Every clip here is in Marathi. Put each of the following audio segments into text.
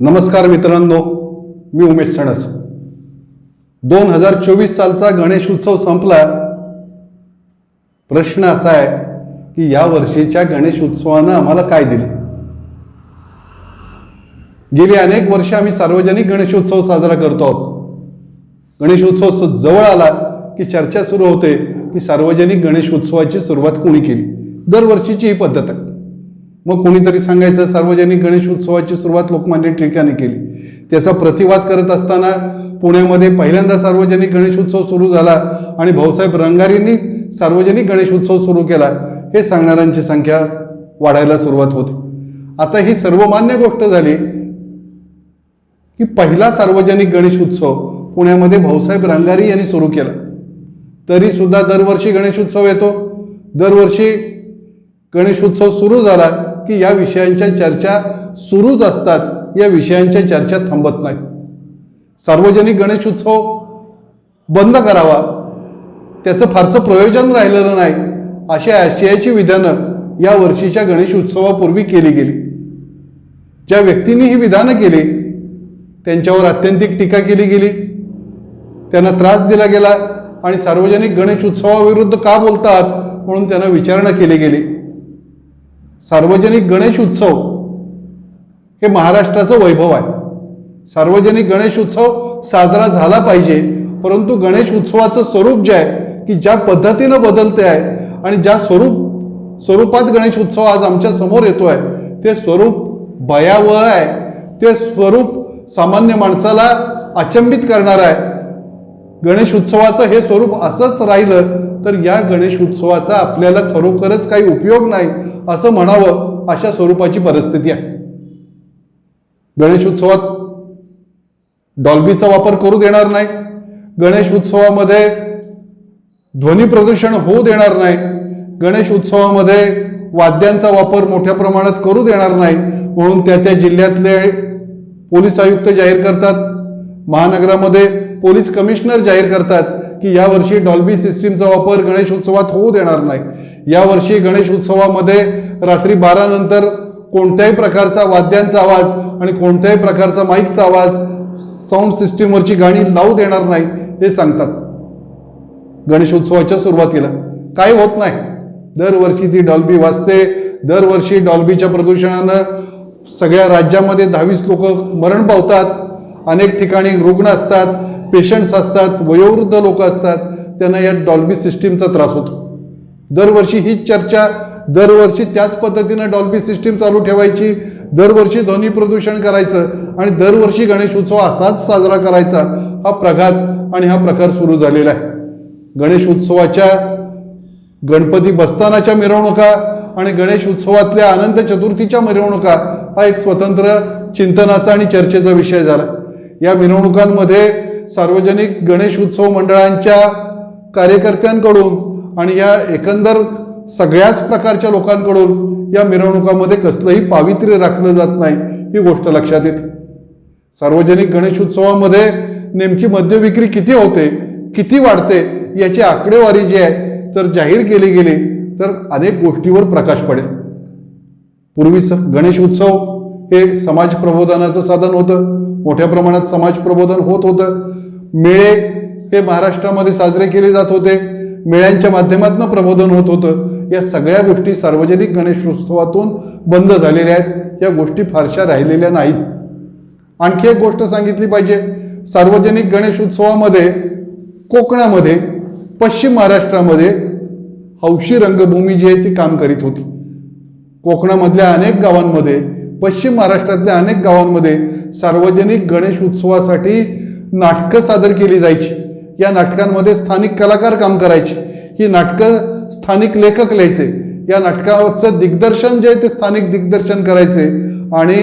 नमस्कार मित्रांनो मी उमेश सणस. दोन हजार चोवीस सालचा गणेश उत्सव संपला. प्रश्न असा आहे की या वर्षीच्या गणेश उत्सवानं आम्हाला काय दिलं? गेली अनेक वर्ष आम्ही सार्वजनिक गणेश उत्सव साजरा करतो आहोत. गणेश उत्सव जवळ आला की चर्चा सुरू होते की सार्वजनिक गणेश उत्सवाची सुरुवात कोणी केली? दरवर्षीची ही पद्धत आहे. मग कोणीतरी सांगायचं सार्वजनिक गणेश उत्सवाची सुरुवात लोकमान्य टिळकाने केली. त्याचा प्रतिवाद करत असताना पुण्यामध्ये पहिल्यांदा सार्वजनिक गणेश उत्सव सुरू झाला आणि भाऊसाहेब रंगारींनी सार्वजनिक गणेश उत्सव सुरू केला. हे सांगणाऱ्यांची संख्या वाढायला सुरुवात होते. आता ही सर्वमान्य गोष्ट झाली की पहिला सार्वजनिक गणेश उत्सव पुण्यामध्ये भाऊसाहेब रंगारी यांनी सुरू केला. तरी सुद्धा दरवर्षी गणेश उत्सव येतो. दरवर्षी गणेश उत्सव सुरू झाला. की या विषयांच्या चर्चा सुरूच असतात. या विषयांच्या चर्चा थांबत नाहीत. सार्वजनिक गणेश उत्सव बंद करावा. त्याचं फारसं प्रयोजन राहिलेलं नाही. अशा आशयाची विधानं या वर्षीच्या गणेश उत्सवापूर्वी केली गेली. ज्या व्यक्तींनी ही विधानं केली त्यांच्यावर अत्यंतिक टीका केली गेली. त्यांना त्रास दिला गेला आणि सार्वजनिक गणेश उत्सवाविरुद्ध का बोलतात म्हणून त्यांना विचारणा केली गेली. सार्वजनिक गणेश उत्सव हे महाराष्ट्राचं वैभव आहे. सार्वजनिक गणेश उत्सव साजरा झाला पाहिजे परंतु गणेश उत्सवाचं स्वरूप जे आहे की ज्या पद्धतीनं बदलते आहे आणि ज्या स्वरूप स्वरूपात गणेश उत्सव आज आमच्यासमोर आहे ते स्वरूप भयावह आहे. ते स्वरूप सामान्य माणसाला अचंबित करणार आहे. गणेश उत्सवाचं हे स्वरूप असंच राहिलं तर या गणेश उत्सवाचा आपल्याला खरोखरच काही उपयोग नाही. असं म्हणावं अशा स्वरूपाची परिस्थिती आहे. गणेश उत्सवात डॉल्बीचा वापर करू देणार नाही. गणेश उत्सवामध्ये ध्वनी प्रदूषण होऊ देणार नाही. गणेश उत्सवामध्ये वाद्यांचा वापर मोठ्या प्रमाणात करू देणार नाही. म्हणून त्या त्या जिल्ह्यातले पोलीस आयुक्त जाहीर करतात. महानगरामध्ये पोलीस कमिशनर जाहीर करतात की यावर्षी डॉल्बी सिस्टीमचा वापर गणेश उत्सवात होऊ देणार नाही. यावर्षी गणेश उत्सवामध्ये रात्री बारा नंतर कोणत्याही प्रकारचा वाद्यांचा आवाज आणि कोणत्याही प्रकारचा माईकचा आवाज साऊंड सिस्टीमवरची गाणी लावू देणार नाही हे सांगतात. गणेश उत्सवाच्या सुरुवातीला. काय होत नाही. दरवर्षी ती डॉल्बी वाजते. दरवर्षी डॉल्बीच्या प्रदूषणानं सगळ्या राज्यामध्ये दहावीस लोक मरण पावतात. अनेक ठिकाणी रुग्ण असतात पेशंट्स असतात वयोवृद्ध लोक असतात. त्यांना या डॉल्बी सिस्टीमचा त्रास होतो. दरवर्षी हीच चर्चा दरवर्षी त्याच पद्धतीनं डॉल्बी सिस्टीम चालू ठेवायची दरवर्षी ध्वनी प्रदूषण करायचं आणि दरवर्षी गणेश उत्सव असाच साजरा करायचा हा प्रघात आणि हा प्रकार सुरू झालेला आहे. गणेश उत्सवाच्या गणपती बसतानाच्या मिरवणुका आणि गणेश उत्सवातल्या अनंत चतुर्थीच्या मिरवणुका हा एक स्वतंत्र चिंतनाचा आणि चर्चेचा विषय झाला. या मिरवणुकांमध्ये सार्वजनिक गणेश उत्सव मंडळांच्या कार्यकर्त्यांकडून आणि या एकंदर सगळ्याच प्रकारच्या लोकांकडून या मिरवणुकामध्ये कसलंही पावित्र्य राखलं जात नाही ही गोष्ट लक्षात येते. सार्वजनिक गणेश उत्सवामध्ये नेमकी मद्यविक्री किती होते किती वाढते याची आकडेवारी जी आहे तर जाहीर केली गेली तर अनेक गोष्टीवर प्रकाश पडेल. पूर्वी स गणेश उत्सव हे समाज प्रबोधनाचं साधन होतं मोठ्या प्रमाणात समाज प्रबोधन होत होतं. मेळे हे महाराष्ट्रामध्ये साजरे केले जात होते. मेळ्यांच्या माध्यमातून प्रबोधन होत होतं. या सगळ्या गोष्टी सार्वजनिक गणेश उत्सवातून बंद झालेल्या आहेत. या गोष्टी फारशा राहिलेल्या नाहीत. आणखी एक गोष्ट सांगितली पाहिजे. सार्वजनिक गणेश उत्सवामध्ये कोकणामध्ये पश्चिम महाराष्ट्रामध्ये हौशी रंगभूमी जी आहे ती काम करीत होती. कोकणामधल्या अनेक गावांमध्ये पश्चिम महाराष्ट्रातल्या अनेक गावांमध्ये सार्वजनिक गणेश उत्सवासाठी नाटकं सादर केली जायची. या नाटकांमध्ये स्थानिक कलाकार काम करायचे. ही नाटकं स्थानिक लेखक लिहायचे. या नाटकाचं दिग्दर्शन जे आहे ते स्थानिक दिग्दर्शन करायचे. आणि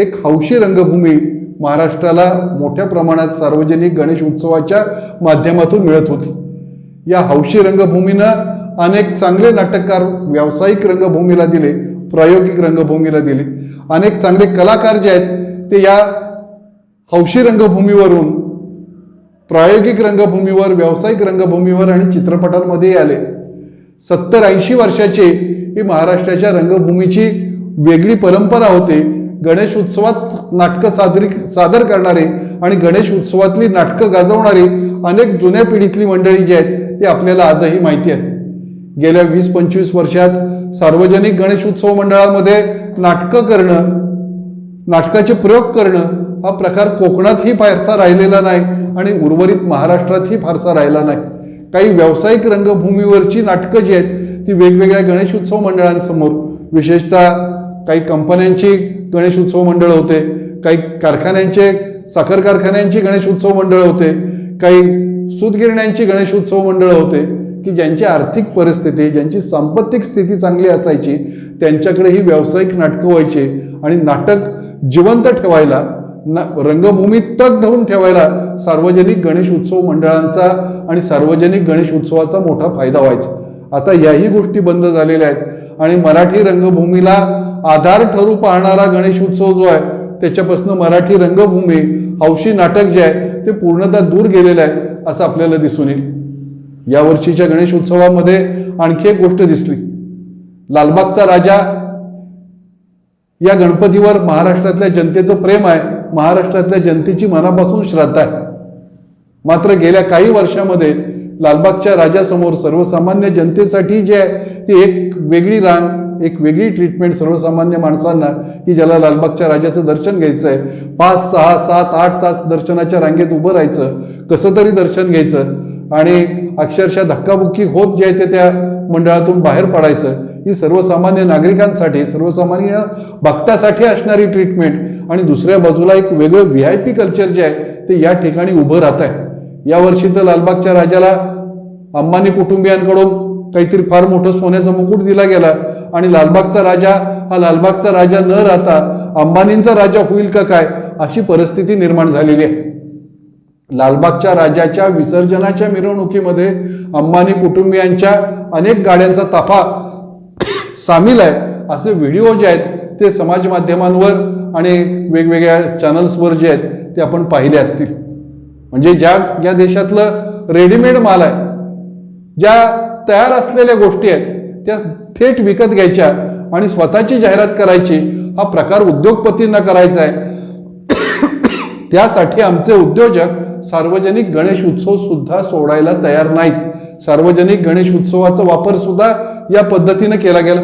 एक हौशी रंगभूमी महाराष्ट्राला मोठ्या प्रमाणात सार्वजनिक गणेश उत्सवाच्या माध्यमातून मिळत होती. या हौशी रंगभूमीनं अनेक चांगले नाटककार व्यावसायिक रंगभूमीला दिले प्रायोगिक रंगभूमीला दिले. अनेक चांगले कलाकार जे आहेत ते या हौशी रंगभूमीवरून प्रायोगिक रंगभूमीवर व्यावसायिक रंगभूमीवर आणि चित्रपटांमध्ये आले. सत्तर ऐंशी वर्षाचे ही महाराष्ट्राच्या रंगभूमीची वेगळी परंपरा होते. गणेश उत्सवात नाटकं सादरी सादर करणारे आणि गणेश उत्सवातली नाटकं गाजवणारी अनेक जुन्या पिढीतली मंडळी जी आहेत ती आपल्याला आजही माहिती आहेत. गेल्या वीस पंचवीस वर्षात सार्वजनिक गणेश उत्सव मंडळामध्ये नाटकं करणं नाटकाचे प्रयोग करणं हा प्रकार कोकणातही फारसा राहिलेला नाही. आणि उर्वरित महाराष्ट्रातही फारसा राहिला नाही. काही व्यावसायिक रंगभूमीवरची नाटकं जी आहेत ती वेगवेगळ्या गणेश उत्सव मंडळांसमोर विशेषतः काही कंपन्यांची गणेश उत्सव मंडळ होते काही कारखान्यांचे साखर कारखान्यांची गणेश उत्सव मंडळ होते काही सूतगिरण्यांची गणेश उत्सव मंडळ होते की ज्यांची आर्थिक परिस्थिती ज्यांची सांपत्तिक स्थिती चांगली असायची त्यांच्याकडे ही व्यावसायिक नाटकं व्हायची आणि नाटक जिवंत ठेवायला ना रंगभूमीत तग धरून ठेवायला सार्वजनिक गणेश उत्सव मंडळांचा आणि सार्वजनिक गणेश उत्सवाचा मोठा फायदा व्हायचा. आता याही गोष्टी बंद झालेल्या आहेत. आणि मराठी रंगभूमीला आधार ठरू पाहणारा गणेश उत्सव जो आहे त्याच्यापासून मराठी रंगभूमी हौशी नाटक जे आहे ते पूर्णतः दूर गेलेलं आहे असं आपल्याला दिसून येईल. यावर्षीच्या गणेश उत्सवामध्ये आणखी एक गोष्ट दिसली. लालबागचा राजा या गणपतीवर महाराष्ट्रातल्या जनतेचं प्रेम आहे. महाराष्ट्रातल्या जनतेची मनापासून श्रद्धा आहे. मात्र गेल्या काही वर्षामध्ये लालबागच्या राजासमोर सर्वसामान्य जनतेसाठी जे आहे ती एक वेगळी रांग एक वेगळी ट्रीटमेंट सर्वसामान्य माणसांना की ज्याला लालबागच्या राजाचं दर्शन घ्यायचं आहे पाच सहा सात आठ तास दर्शनाच्या रांगेत उभं राहायचं कसं तरी दर्शन घ्यायचं आणि अक्षरशः धक्काबुक्की होत जे आहे ते त्या मंडळातून बाहेर पडायचं. ही सर्वसामान्य नागरिकांसाठी सर्वसामान्य भक्तासाठी असणारी ट्रीटमेंट आणि दुसऱ्या बाजूला एक वेगळं व्ही आय पी कल्चर जे आहे ते या ठिकाणी उभं राहत आहे. यावर्षी तर लालबागच्या राजाला अंबानी कुटुंबियांकडून काहीतरी फार मोठं सोन्याचा मुकुट दिला गेला आणि लालबागचा राजा हा लालबागचा राजा न राहता अंबानींचा राजा होईल का काय अशी परिस्थिती निर्माण झालेली आहे. लालबागच्या राजाच्या विसर्जनाच्या मिरवणुकीमध्ये अंबानी कुटुंबियांच्या अनेक गाड्यांचा ताफा सामील आहे. असे व्हिडिओ जे आहेत ते समाज माध्यमांवर आणि वेगवेगळ्या चॅनल्सवर जे आहेत ते आपण पाहिले असतील. म्हणजे ज्या या देशातलं रेडीमेड माल आहे ज्या तयार असलेल्या गोष्टी आहेत त्या थेट विकत घ्यायच्या आणि स्वतःची जाहिरात करायची हा प्रकार उद्योगपतींना करायचा आहे. त्यासाठी आमचे उद्योजक सार्वजनिक गणेश उत्सव सुद्धा सोडायला तयार नाहीत. सार्वजनिक गणेश उत्सवाचा वापर सुद्धा या पद्धतीने केला गेला.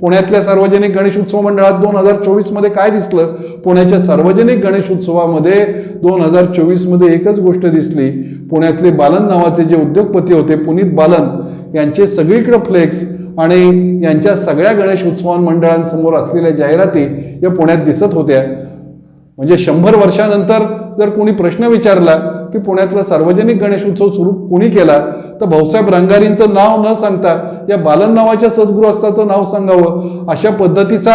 पुण्यातल्या सार्वजनिक गणेश उत्सव मंडळात दोन हजार चोवीसमध्ये काय दिसलं? पुण्याच्या सार्वजनिक गणेश उत्सवामध्ये दोन हजार चोवीसमध्ये एकच गोष्ट दिसली. पुण्यातले बालन नावाचे जे उद्योगपती होते पुनीत बालन यांचे सगळीकडे फ्लेक्स आणि यांच्या सगळ्या गणेश उत्सव मंडळांसमोर असलेल्या जाहिराती या पुण्यात दिसत होत्या. म्हणजे शंभर वर्षानंतर जर कोणी प्रश्न विचारला की पुण्यातला सार्वजनिक गणेश उत्सव सुरू कोणी केला तर भाऊसाहेब रंगारींचं नाव न सांगता या बालन नावाच्या सद्गृहस्थाचं नाव सांगावं अशा पद्धतीचा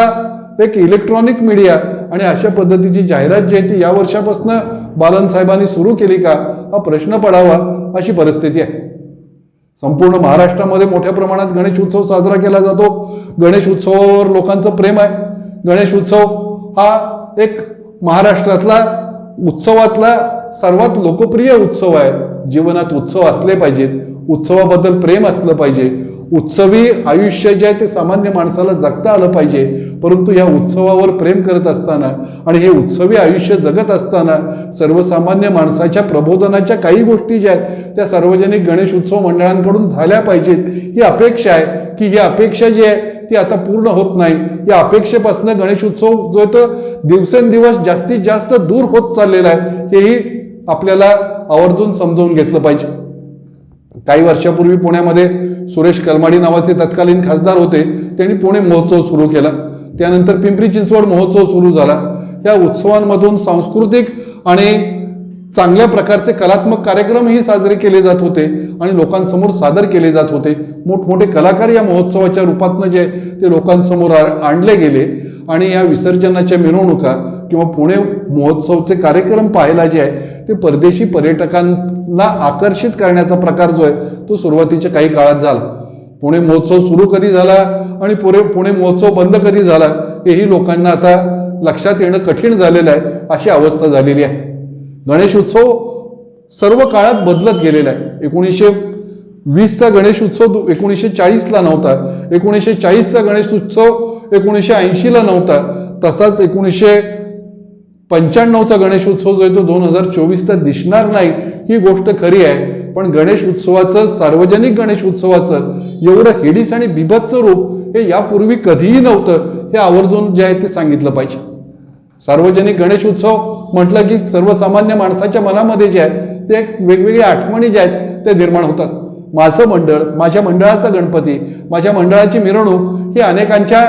एक इलेक्ट्रॉनिक मीडिया आणि अशा पद्धतीची जाहिरात जी आहे ती या वर्षापासून बालन साहेबांनी सुरू केली का हा प्रश्न पडावा अशी परिस्थिती आहे. संपूर्ण महाराष्ट्रामध्ये मोठ्या प्रमाणात गणेश उत्सव साजरा केला जातो. गणेश उत्सवावर लोकांचं प्रेम आहे. गणेश उत्सव हा एक महाराष्ट्रातला उत्सवातला सर्वात लोकप्रिय उत्सव आहे जीवनात उत्सव असले पाहिजेत. उत्सवाबद्दल प्रेम असलं पाहिजे. उत्सवी आयुष्य जे आहे ते सामान्य माणसाला जगता आलं पाहिजे. परंतु या उत्सवावर प्रेम करत असताना आणि हे उत्सवी आयुष्य जगत असताना सर्वसामान्य माणसाच्या प्रबोधनाच्या काही गोष्टी ज्या आहेत त्या सार्वजनिक गणेश उत्सव मंडळांकडून झाल्या पाहिजेत. ही अपेक्षा आहे की ही अपेक्षा जी आहे ती आता पूर्ण होत नाही. या अपेक्षेपासून गणेश उत्सव जो आहे तो दिवसेंदिवस जास्तीत जास्त दूर होत चाललेला आहे. हेही आपल्याला आवर्जून समजावून घेतलं पाहिजे. काही वर्षापूर्वी पुण्यामध्ये सुरेश कलमाडी नावाचे तत्कालीन खासदार होते. त्यांनी पुणे महोत्सव सुरू केला. त्यानंतर पिंपरी चिंचवड महोत्सव सुरू झाला. या उत्सवांमधून सांस्कृतिक आणि चांगल्या प्रकारचे कलात्मक कार्यक्रमही साजरे केले जात होते आणि लोकांसमोर सादर केले जात होते. मोठमोठे कलाकार या महोत्सवाच्या रूपातनं जे ते लोकांसमोर आणले गेले आणि या विसर्जनाच्या मिरवणुका किंवा पुणे महोत्सवचे कार्यक्रम पाहायला जे आहे ते परदेशी पर्यटकांना आकर्षित करण्याचा प्रकार जो आहे तो सुरुवातीच्या काही काळात झाला. पुणे महोत्सव सुरू कधी झाला आणि पुणे पुणे महोत्सव बंद कधी झाला हेही लोकांना आता लक्षात येणं कठीण झालेलं आहे अशी अवस्था झालेली आहे. गणेश उत्सव सर्व काळात बदलत गेलेला आहे. एकोणीसशे वीसचा गणेश उत्सव एकोणीसशे चाळीसला नव्हता. एकोणीसशे चाळीसचा गणेश उत्सव एकोणीसशे ऐंशीला नव्हता. तसाच एकोणीसशे पंच्याण्णवचा गणेश उत्सव जो आहे तो दोन हजार चोवीसला दिसणार नाही ही गोष्ट खरी आहे. पण गणेश उत्सवाचं सार्वजनिक गणेश उत्सवाचं एवढं हेडीस आणि बिभत्स रूप हे यापूर्वी कधीही नव्हतं हे आवर्जून जे आहे ते सांगितलं पाहिजे. सार्वजनिक गणेश उत्सव म्हटलं की सर्वसामान्य माणसाच्या मनामध्ये जे आहे ते वेगवेगळ्या आठवणी ज्या आहेत ते निर्माण होतात. माझं मंडळ माझ्या मंडळाचा गणपती माझ्या मंडळाची मिरवणूक ही अनेकांच्या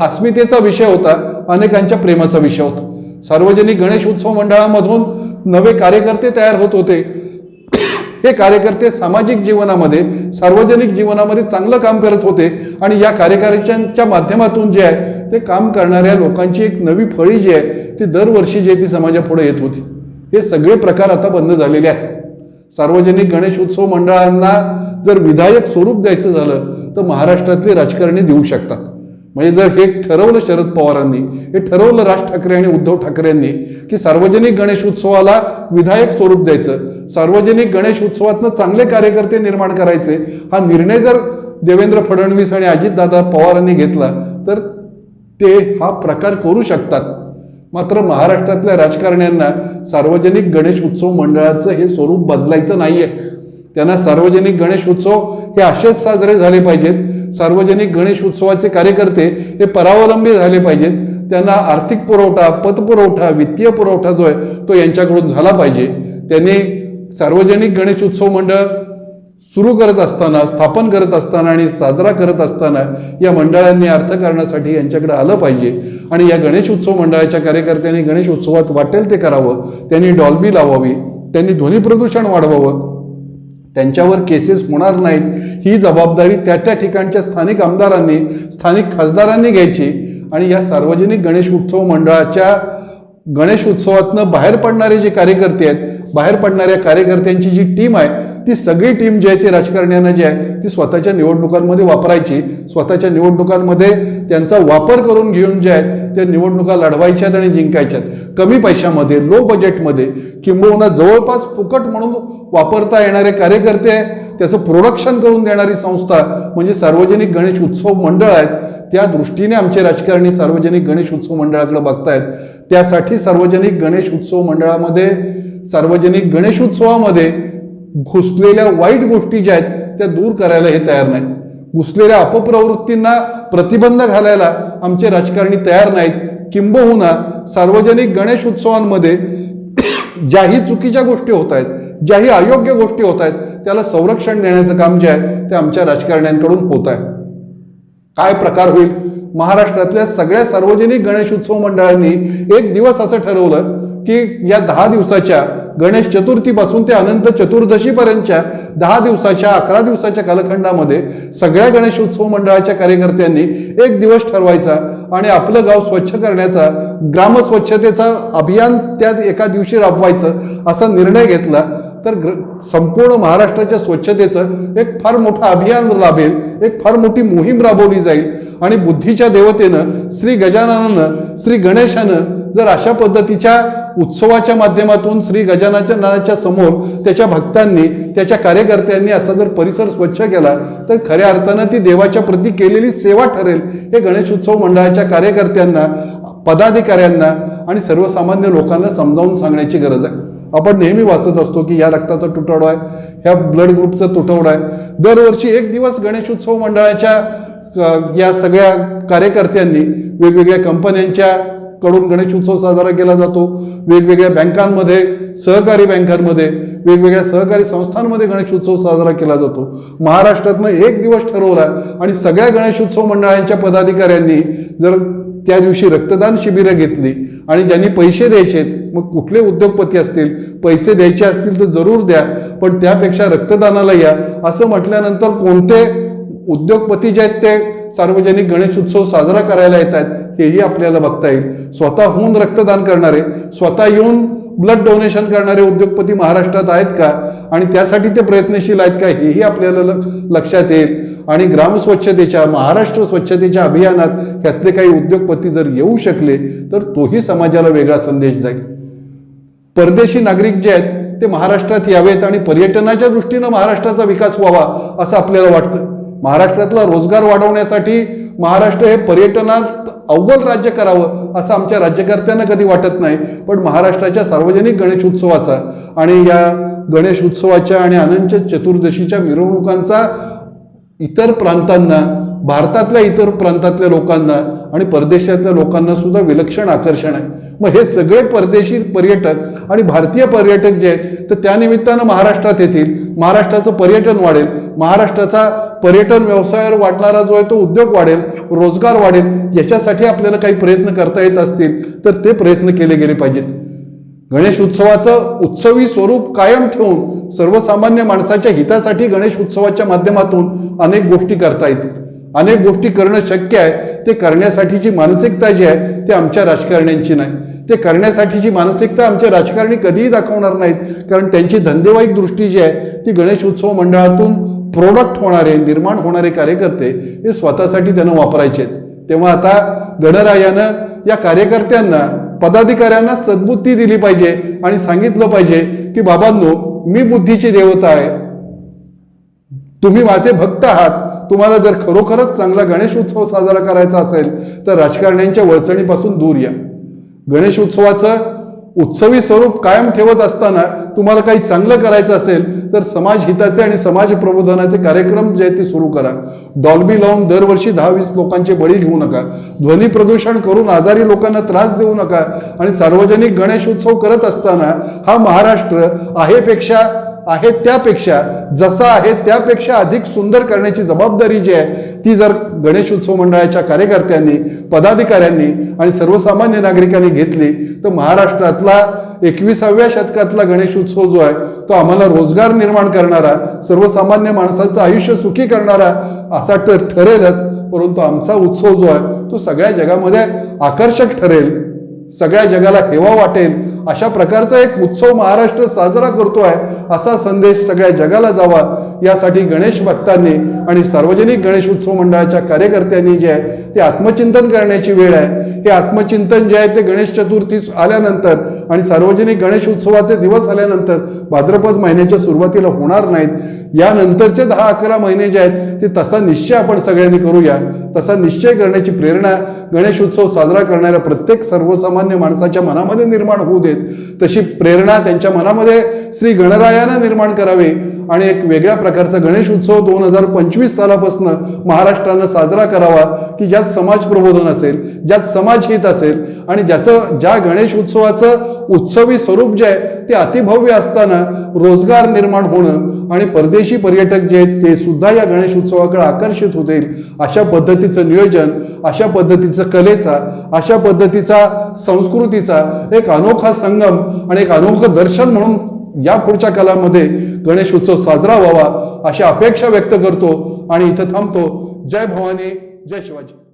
अस्मितेचा विषय होता अनेकांच्या प्रेमाचा विषय होता. सार्वजनिक गणेश उत्सव मंडळामधून नवे कार्यकर्ते तयार होत होते. हे कार्यकर्ते सामाजिक जीवनामध्ये सार्वजनिक जीवनामध्ये चांगलं काम करत होते आणि या कार्यकर्त्यांच्या माध्यमातून जे आहे ते काम करणाऱ्या लोकांची एक नवी फळी जी आहे ती दरवर्षी जी आहे ती समाजापुढे येत होती. हे सगळे प्रकार आता बंद झालेले आहेत. सार्वजनिक गणेश उत्सव मंडळांना जर विधायक स्वरूप द्यायचं झालं तर महाराष्ट्रातले राजकारणी देऊ शकतात. म्हणजे जर हे ठरवलं शरद पवारांनी हे ठरवलं राज ठाकरे आणि उद्धव ठाकरेंनी की सार्वजनिक गणेश उत्सवाला विधायक स्वरूप द्यायचं सार्वजनिक गणेश उत्सवातनं चांगले कार्यकर्ते निर्माण करायचे हा निर्णय जर देवेंद्र फडणवीस आणि अजितदादा पवारांनी घेतला तर ते हा प्रकार करू शकतात. मात्र महाराष्ट्रातल्या राजकारण्यांना सार्वजनिक गणेश उत्सव मंडळाचं हे स्वरूप बदलायचं नाहीये. त्यांना सार्वजनिक गणेश उत्सव हे असेच साजरे झाले पाहिजेत. सार्वजनिक गणेश उत्सवाचे कार्यकर्ते हे परावलंबी झाले पाहिजेत. त्यांना आर्थिक पुरवठा पतपुरवठा वित्तीय पुरवठा जो आहे तो यांच्याकडून झाला पाहिजे. त्यांनी सार्वजनिक गणेश उत्सव मंडळ सुरू करत असताना स्थापन करत असताना आणि साजरा करत असताना या मंडळांनी अर्थकारणासाठी यांच्याकडे आलं पाहिजे. आणि या गणेश उत्सव मंडळाच्या कार्यकर्त्यांनी गणेश उत्सवात वाटेल ते करावं त्यांनी डॉल्बी लावावी त्यांनी ध्वनी प्रदूषण वाढवावं. त्यांच्यावर केसेस होणार नाहीत. ही जबाबदारी त्या त्या ठिकाणच्या स्थानिक आमदारांनी स्थानिक खासदारांनी घ्यायची. आणि या सार्वजनिक गणेश उत्सव मंडळाच्या गणेश उत्सवातनं बाहेर पडणारे जे कार्यकर्ते आहेत बाहेर पडणाऱ्या कार्यकर्त्यांची जी टीम आहे ती सगळी टीम जी आहे ती राजकारण्यांना जी आहे ती स्वतःच्या निवडणुकांमध्ये वापरायची. स्वतःच्या निवडणुकांमध्ये त्यांचा वापर करून घेऊन जे आहे त्या निवडणुका लढवायच्यात आणि जिंकायच्यात. कमी पैशामध्ये लो बजेटमध्ये किंबहुना जवळपास फुकट म्हणून वापरता येणारे कार्यकर्ते त्याचं प्रोडक्शन करून देणारी संस्था म्हणजे सार्वजनिक गणेश उत्सव मंडळ आहेत त्या दृष्टीने आमचे राजकारणी सार्वजनिक गणेश उत्सव मंडळाकडे बघतायत. त्यासाठी सार्वजनिक गणेश उत्सव मंडळामध्ये सार्वजनिक गणेश उत्सवामध्ये घुसलेल्या वाईट गोष्टी ज्या आहेत त्या दूर करायला हे तयार नाहीत. घुसलेल्या अपप्रवृत्तींना प्रतिबंध घालायला आमचे राजकारणी तयार नाहीत. किंबहुना सार्वजनिक गणेश उत्सवांमध्ये ज्याही चुकीच्या गोष्टी होत आहेत ज्याही अयोग्य गोष्टी होत आहेत त्याला संरक्षण देण्याचं काम जे आहे ते आमच्या राजकारण्यांकडून होत आहे. काय प्रकार होईल? महाराष्ट्रातल्या सगळ्या सार्वजनिक गणेश उत्सव मंडळांनी एक दिवस असं ठरवलं की या दहा दिवसाच्या गणेश चतुर्थीपासून ते अनंत चतुर्दशीपर्यंतच्या दहा दिवसाच्या अकरा दिवसाच्या कालखंडामध्ये सगळ्या गणेश उत्सव मंडळाच्या कार्यकर्त्यांनी एक दिवस ठरवायचा आणि आपलं गाव स्वच्छ करण्याचा ग्रामस्वच्छतेचा अभियान त्या एका दिवशी राबवायचं असा निर्णय घेतला. तर ग्र संपूर्ण महाराष्ट्राच्या स्वच्छतेचं एक फार मोठं अभियान राबेल एक फार मोठी मोहीम राबवली जाईल. आणि बुद्धीच्या देवतेनं श्री गजाननानं श्री गणेशानं जर अशा पद्धतीच्या उत्सवाच्या माध्यमातून श्री गजानाच्या समोर त्याच्या भक्तांनी त्याच्या कार्यकर्त्यांनी असा जर परिसर स्वच्छ केला तर खऱ्या अर्थानं ती देवाच्या प्रती केलेली सेवा ठरेल हे गणेश उत्सव मंडळाच्या कार्यकर्त्यांना पदाधिकाऱ्यांना आणि सर्वसामान्य लोकांना समजावून सांगण्याची गरज आहे. आपण नेहमी वाचत असतो की या रक्ताचा तुटवडा आहे ह्या ब्लड ग्रुपचा तुटवडा आहे. दरवर्षी एक दिवस गणेश उत्सव मंडळाच्या या सगळ्या कार्यकर्त्यांनी वेगवेगळ्या कंपन्यांच्या कडून गणेश उत्सव साजरा केला जातो. वेगवेगळ्या बँकांमध्ये सहकारी बँकांमध्ये वेगवेगळ्या सहकारी संस्थांमध्ये गणेश उत्सव साजरा केला जातो. महाराष्ट्रातनं एक दिवस ठरवला आणि सगळ्या गणेश उत्सव मंडळांच्या पदाधिकाऱ्यांनी जर त्या दिवशी रक्तदान शिबिरं घेतली आणि ज्यांनी पैसे द्यायचे मग कुठले उद्योगपती असतील पैसे द्यायचे असतील तर जरूर द्या पण त्यापेक्षा रक्तदानाला या असं म्हटल्यानंतर कोणते उद्योगपती जे आहेत ते सार्वजनिक गणेश उत्सव साजरा करायला येत आहेत हेही आपल्याला बघता येईल. स्वतःहून रक्तदान करणारे स्वतः येऊन ब्लड डोनेशन करणारे उद्योगपती महाराष्ट्रात आहेत का? आणि त्यासाठी ते प्रयत्नशील आहेत का? हेही आपल्याला ल- लक्षात येईल. आणि ग्रामस्वच्छतेच्या महाराष्ट्र स्वच्छतेच्या अभियानात ह्यातले काही उद्योगपती जर येऊ शकले तर तोही समाजाला वेगळा संदेश जाईल. परदेशी नागरिक जे आहेत ते महाराष्ट्रात यावेत आणि पर्यटनाच्या दृष्टीनं महाराष्ट्राचा विकास व्हावा असं आपल्याला वाटतं. महाराष्ट्रातला रोजगार वाढवण्यासाठी महाराष्ट्र हे पर्यटनात अव्वल राज्य करावं असं आमच्या राज्यकर्त्यांना कधी वाटत नाही. पण महाराष्ट्राच्या सार्वजनिक गणेश उत्सवाचा आणि या गणेश उत्सवाच्या आणि अनंत चतुर्दशीच्या मिरवणुकांचा इतर प्रांतांना भारतातल्या इतर प्रांतातल्या लोकांना आणि परदेशातल्या लोकांना सुद्धा विलक्षण आकर्षण आहे. मग हे सगळे परदेशी पर्यटक आणि भारतीय पर्यटक जे आहेत तर त्यानिमित्तानं महाराष्ट्रात येतील. महाराष्ट्राचं पर्यटन वाढेल. महाराष्ट्राचा पर्यटन व्यवसायावर वाढणारा जो आहे तो उद्योग वाढेल रोजगार वाढेल याच्यासाठी आपल्याला काही प्रयत्न करता येत असतील तर ते प्रयत्न केले गेले पाहिजेत. गणेश उत्सवाचं उत्सवी स्वरूप कायम ठेवून सर्वसामान्य माणसाच्या हितासाठी गणेश उत्सवाच्या माध्यमातून अनेक गोष्टी करता येतील. अनेक गोष्टी करणं शक्य आहे. ते करण्यासाठीची मानसिकता जी आहे ते आमच्या राजकारण्यांची नाही. ते करण्यासाठीची मानसिकता आमचे राजकारणी कधीही दाखवणार नाहीत कारण त्यांची धंदेवाईक दृष्टी जी आहे ती गणेश उत्सव मंडळातून प्रोडक्ट होणारे निर्माण होणारे कार्यकर्ते हे स्वतःसाठी त्यांना वापरायचे आहेत. तेव्हा आता गणरायानं या कार्यकर्त्यांना पदाधिकाऱ्यांना सद्बुद्धी दिली पाहिजे आणि सांगितलं पाहिजे की बाबांनो मी बुद्धीची देवता आहे. तुम्ही माझे भक्त आहात. तुम्हाला जर खरोखरच चांगला गणेश उत्सव साजरा करायचा असेल तर राजकारण्यांच्या वळचणीपासून दूर या. गणेश उत्सवाचं उत्सवी स्वरूप कायम ठेवत असताना तुम्हाला काही चांगलं करायचं असेल तर समाज हिताचे आणि समाज प्रबोधनाचे कार्यक्रम जे आहेत ते सुरू करा. डॉल्बी लावून दरवर्षी दहा वीस लोकांचे बळी घेऊ नका. ध्वनी प्रदूषण करून आजारी लोकांना त्रास देऊ नका. आणि सार्वजनिक गणेश उत्सव करत असताना हा महाराष्ट्र आहेपेक्षा आहे त्यापेक्षा जसा आहे त्यापेक्षा अधिक सुंदर करण्याची जबाबदारी जी आहे ती जर गणेश उत्सव मंडळाच्या कार्यकर्त्यांनी पदाधिकाऱ्यांनी आणि सर्वसामान्य नागरिकांनी घेतली तर महाराष्ट्रातला एकविसाव्या शतकातला गणेश उत्सव जो आहे तो आम्हाला रोजगार निर्माण करणारा सर्वसामान्य माणसाचं आयुष्य सुखी करणारा असा तर ठरेलच परंतु आमचा उत्सव जो आहे तो सगळ्या जगामध्ये आकर्षक ठरेल सगळ्या जगाला हेवा वाटेल अशा प्रकारचा एक उत्सव महाराष्ट्र साजरा करतोय असा संदेश सगळ्या जगाला जावा यासाठी गणेश भक्तांनी आणि सार्वजनिक गणेश उत्सव मंडळाच्या कार्यकर्त्यांनी जे आहे ते आत्मचिंतन करण्याची वेळ आहे. हे आत्मचिंतन जे आहे ते गणेश चतुर्थी आल्यानंतर आणि सार्वजनिक गणेश उत्सवाचे दिवस आल्यानंतर भाद्रपद महिन्याच्या सुरुवातीला होणार नाहीत. यानंतरचे दहा अकरा महिने जे आहेत ते तसा निश्चय आपण सगळ्यांनी करूया. तसा निश्चय करण्याची प्रेरणा गणेश उत्सव साजरा करणाऱ्या प्रत्येक सर्वसामान्य माणसाच्या मनामध्ये निर्माण होऊ देत. तशी प्रेरणा त्यांच्या मनामध्ये श्री गणरायानं निर्माण करावी आणि एक वेगळ्या प्रकारचा गणेश उत्सव दोन हजार पंचवीस सालापासून महाराष्ट्रानं साजरा करावा. की ज्यात समाज प्रबोधन असेल ज्यात समाज हित असेल आणि ज्याचं ज्या गणेश उत्सवाचं उत्सवी स्वरूप जे आहे ते अतिभव्य असताना रोजगार निर्माण होणं आणि परदेशी पर्यटक जे आहेत ते सुद्धा या गणेश उत्सवाकडे आकर्षित होतील अशा पद्धतीचं नियोजन अशा पद्धतीचं कलेचा अशा पद्धतीचा संस्कृतीचा एक अनोखा संगम आणि एक अनोखं दर्शन म्हणून या पुढच्या कालामध्ये गणेश उत्सव साजरा व्हावा अशी अपेक्षा व्यक्त करतो आणि इथं थांबतो. जय भवानी. जय शिवाजी.